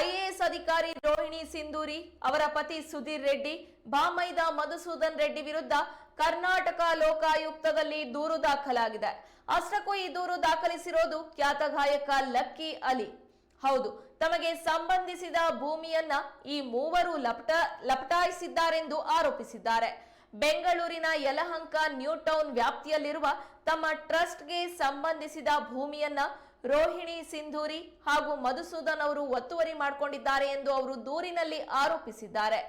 IAS ಅಧಿಕಾರಿ ರೋಹಿಣಿ ಸಿಂಧೂರಿ, ಅವರ ಪತಿ ಸುಧೀರ್ ರೆಡ್ಡಿ, ಬಾಮೈದ ಮಧುಸೂದನ್ ರೆಡ್ಡಿ ವಿರುದ್ಧ ಕರ್ನಾಟಕ ಲೋಕಾಯುಕ್ತದಲ್ಲಿ ದೂರು ದಾಖಲಾಗಿದೆ. ಅಷ್ಟಕ್ಕೂ ಈ ದೂರು ದಾಖಲಿಸಿರೋದು ಖ್ಯಾತ ಗಾಯಕ ಲಕ್ಕಿ ಅಲಿ. ಹೌದು, ತಮಗೆ ಸಂಬಂಧಿಸಿದ ಭೂಮಿಯನ್ನ ಈ ಮೂವರು ಲಪಟ, ಲಪಟಾಯಿಸಿದ್ದಾರೆಂದು ಆರೋಪಿಸಿದ್ದಾರೆ. ಬೆಂಗಳೂರಿನ ಯಲಹಂಕ ನ್ಯೂ ಟೌನ್ ವ್ಯಾಪ್ತಿಯಲ್ಲಿರುವ ತಮ್ಮ ಟ್ರಸ್ಟ್ಗೆ ಸಂಬಂಧಿಸಿದ ಭೂಮಿಯನ್ನ ರೋಹಿಣಿ ಸಿಂಧೂರಿ ಹಾಗೂ ಮಧುಸೂದನ್ ಅವರು ಒತ್ತುವರಿ ಮಾಡಿಕೊಂಡಿದ್ದಾರೆ ಎಂದು ಅವರು ದೂರಿನಲ್ಲಿ ಆರೋಪಿಸಿದ್ದಾರೆ.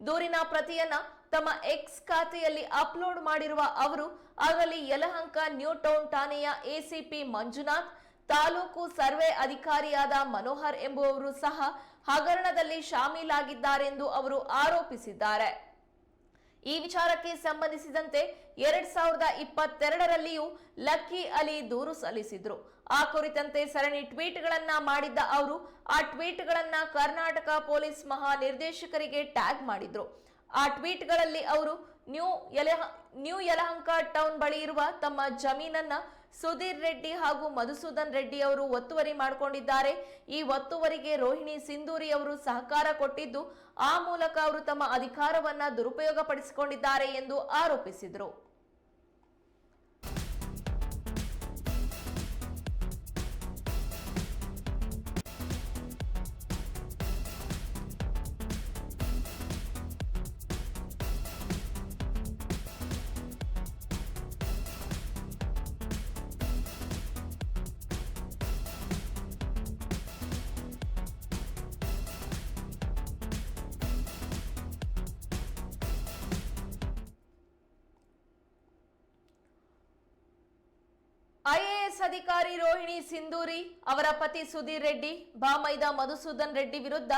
ದೂರಿನ ಪ್ರತಿಯನ್ನ ತಮ್ಮ ಎಕ್ಸ್ ಖಾತೆಯಲ್ಲಿ ಅಪ್ಲೋಡ್ ಮಾಡಿರುವ ಅವರು, ಆಗಲಿ ಯಲಹಂಕ ನ್ಯೂ ಟೌನ್ ಠಾಣೆಯ ಎಸಿಪಿ ಮಂಜುನಾಥ್, ತಾಲೂಕು ಸರ್ವೆ ಅಧಿಕಾರಿಯಾದ ಮನೋಹರ್ ಎಂಬುವವರು ಸಹ ಹಗರಣದಲ್ಲಿ ಶಾಮೀಲಾಗಿದ್ದಾರೆಂದು ಅವರು ಆರೋಪಿಸಿದ್ದಾರೆ. ಈ ವಿಚಾರಕ್ಕೆ ಸಂಬಂಧಿಸಿದಂತೆ ಎರಡ್ ಸಾವಿರದ ಇಪ್ಪತ್ತೆರಡರಲ್ಲಿಯೂ ಲಕ್ಕಿ ಅಲಿ ದೂರು ಸಲ್ಲಿಸಿದ್ರು. ಆ ಕುರಿತಂತೆ ಸರಣಿ ಟ್ವೀಟ್ಗಳನ್ನ ಮಾಡಿದ್ದ ಅವರು, ಆ ಟ್ವೀಟ್ಗಳನ್ನ ಕರ್ನಾಟಕ ಪೊಲೀಸ್ ಮಹಾನಿರ್ದೇಶಕರಿಗೆ ಟ್ಯಾಗ್ ಮಾಡಿದ್ರು. ಆ ಟ್ವೀಟ್ಗಳಲ್ಲಿ ಅವರು, ನ್ಯೂ ಯಲಹ, ನ್ಯೂ ಯಲಹಂಕ ಟೌನ್ ಬಳಿ ಇರುವ ತಮ್ಮ ಜಮೀನನ್ನ ಸುಧೀರ್ ರೆಡ್ಡಿ ಹಾಗೂ ಮಧುಸೂದನ್ ರೆಡ್ಡಿ ಅವರು ಒತ್ತುವರಿ ಮಾಡಿಕೊಂಡಿದ್ದಾರೆ. ಈ ಒತ್ತುವರಿಗೆ ರೋಹಿಣಿ ಸಿಂಧೂರಿ ಅವರು ಸಹಕಾರ ಕೊಟ್ಟಿದ್ದು, ಆ ಮೂಲಕ ಅವರು ತಮ್ಮ ಅಧಿಕಾರವನ್ನ ದುರುಪಯೋಗಪಡಿಸಿಕೊಂಡಿದ್ದಾರೆ ಎಂದು ಆರೋಪಿಸಿದರು. ಅಧಿಕಾರಿ ರೋಹಿಣಿ ಸಿಂಧೂರಿ, ಅವರ ಪತಿ ಸುಧೀರ್ ರೆಡ್ಡಿ ಬಾಮೈದ ಮಧುಸೂದನ್ ರೆಡ್ಡಿ ವಿರುದ್ಧ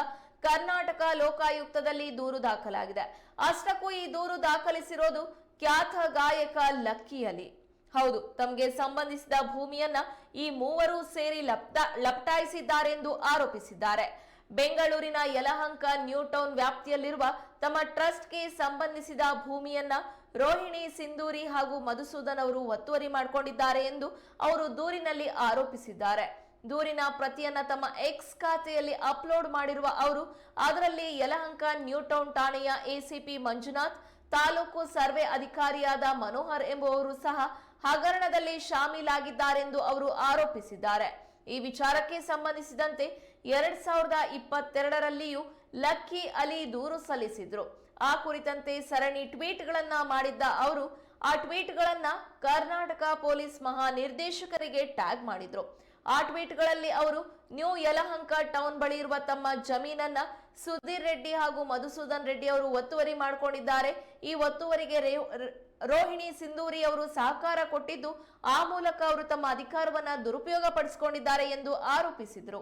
ಕರ್ನಾಟಕ ಲೋಕಾಯುಕ್ತದಲ್ಲಿ ದೂರು ದಾಖಲಾಗಿದೆ. ಅಷ್ಟಕ್ಕೂ ಈ ದೂರು ದಾಖಲಿಸಿರೋದು ಖ್ಯಾತ ಗಾಯಕ ಲಕ್ಕಿ ಅಲಿ. ಹೌದು, ತಮಗೆ ಸಂಬಂಧಿಸಿದ ಭೂಮಿಯನ್ನ ಈ ಮೂವರು ಸೇರಿ ಲಪ್ಟ ಲಪ್ಟಾಯಿಸಿದ್ದಾರೆಂದು ಆರೋಪಿಸಿದ್ದಾರೆ. ಬೆಂಗಳೂರಿನ ಯಲಹಂಕ ನ್ಯೂಟೌನ್ ವ್ಯಾಪ್ತಿಯಲ್ಲಿರುವ ತಮ್ಮ ಟ್ರಸ್ಟ್ಗೆ ಸಂಬಂಧಿಸಿದ ಭೂಮಿಯನ್ನ ರೋಹಿಣಿ ಸಿಂಧೂರಿ ಹಾಗೂ ಮಧುಸೂದನ್ ಅವರು ಒತ್ತುವರಿ ಮಾಡಿಕೊಂಡಿದ್ದಾರೆ ಎಂದು ಅವರು ದೂರಿನಲ್ಲಿ ಆರೋಪಿಸಿದ್ದಾರೆ. ದೂರಿನ ಪ್ರತಿಯನ್ನ ತಮ್ಮ ಎಕ್ಸ್ ಖಾತೆಯಲ್ಲಿ ಅಪ್ಲೋಡ್ ಮಾಡಿರುವ ಅವರು, ಅದರಲ್ಲಿ ಯಲಹಂಕ ನ್ಯೂಟೌನ್ ಠಾಣೆಯ ಎಸಿಪಿ ಮಂಜುನಾಥ್, ತಾಲೂಕು ಸರ್ವೆ ಅಧಿಕಾರಿಯಾದ ಮನೋಹರ್ ಎಂಬುವವರು ಸಹ ಹಗರಣದಲ್ಲಿ ಶಾಮೀಲಾಗಿದ್ದಾರೆಂದು ಅವರು ಆರೋಪಿಸಿದ್ದಾರೆ. ಈ ವಿಚಾರಕ್ಕೆ ಸಂಬಂಧಿಸಿದಂತೆ ಎರಡ್ ಸಾವಿರದ ಇಪ್ಪತ್ತೆರಡರಲ್ಲಿಯೂ ಲಕ್ಕಿ ಅಲಿ ದೂರು ಸಲ್ಲಿಸಿದ್ರು. ಆ ಕುರಿತಂತೆ ಸರಣಿ ಟ್ವೀಟ್ಗಳನ್ನ ಮಾಡಿದ್ದ ಅವರು, ಆ ಟ್ವೀಟ್ಗಳನ್ನ ಕರ್ನಾಟಕ ಪೊಲೀಸ್ ಮಹಾನಿರ್ದೇಶಕರಿಗೆ ಟ್ಯಾಗ್ ಮಾಡಿದ್ರು. ಆ ಟ್ವೀಟ್ಗಳಲ್ಲಿ ಅವರು ನ್ಯೂ ಯಲಹಂಕ ಟೌನ್ ಬಳಿ ಇರುವ ತಮ್ಮ ಜಮೀನನ್ನ ಸುಧೀರ್ ರೆಡ್ಡಿ ಹಾಗೂ ಮಧುಸೂದನ್ ರೆಡ್ಡಿ ಅವರು ಒತ್ತುವರಿ ಮಾಡಿಕೊಂಡಿದ್ದಾರೆ. ಈ ಒತ್ತುವರಿಗೆ ರೋಹಿಣಿ ಸಿಂಧೂರಿ ಅವರು ಸಹಕಾರ ಕೊಟ್ಟಿದ್ದು, ಆ ಮೂಲಕ ಅವರು ತಮ್ಮ ಅಧಿಕಾರವನ್ನ ದುರುಪಯೋಗ ಪಡಿಸಿಕೊಂಡಿದ್ದಾರೆ ಎಂದು ಆರೋಪಿಸಿದ್ರು.